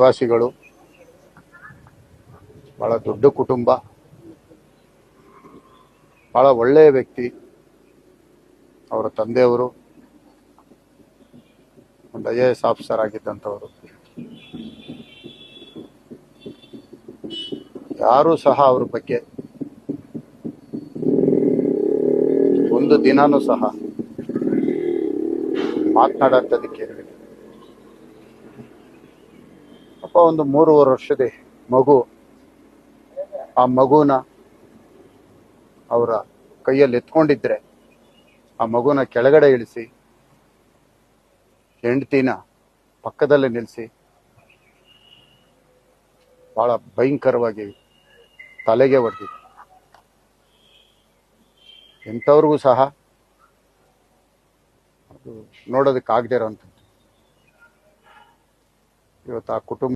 ನಿವಾಸಿಗಳು, ಬಹಳ ದೊಡ್ಡ ಕುಟುಂಬ, ಬಹಳ ಒಳ್ಳೆಯ ವ್ಯಕ್ತಿ, ಅವರ ತಂದೆಯವರು, ಒಂದು ಐ ಎ ಎಸ್ ಆಫೀಸರ್ ಆಗಿದ್ದಂಥವರು. ಯಾರೂ ಸಹ ಅವ್ರ ಬಗ್ಗೆ ಒಂದು ದಿನಾನೂ ಸಹ ಮಾತನಾಡೋಂಥದಕ್ಕೆ ಒಂದು ಮೂರುವರೆ ವರ್ಷದ ಮಗು. ಆ ಮಗುನ ಅವರ ಕೈಯಲ್ಲಿ ಎತ್ಕೊಂಡಿದ್ರೆ ಆ ಮಗುನ ಕೆಳಗಡೆ ಇಳಿಸಿ, ಹೆಂಡತಿನ ಪಕ್ಕದಲ್ಲೇ ನಿಲ್ಲಿಸಿ ಬಹಳ ಭಯಂಕರವಾಗಿ ತಲೆಗೆ ಹೊಡೆದಿದ್ರು ಎಂಥವ್ರಿಗೂ ಸಹ ಅದು ನೋಡೋದಕ್ಕಾಗದೇ ಇರೋವಂಥದ್ದು. ಇವತ್ತು ಆ ಕುಟುಂಬ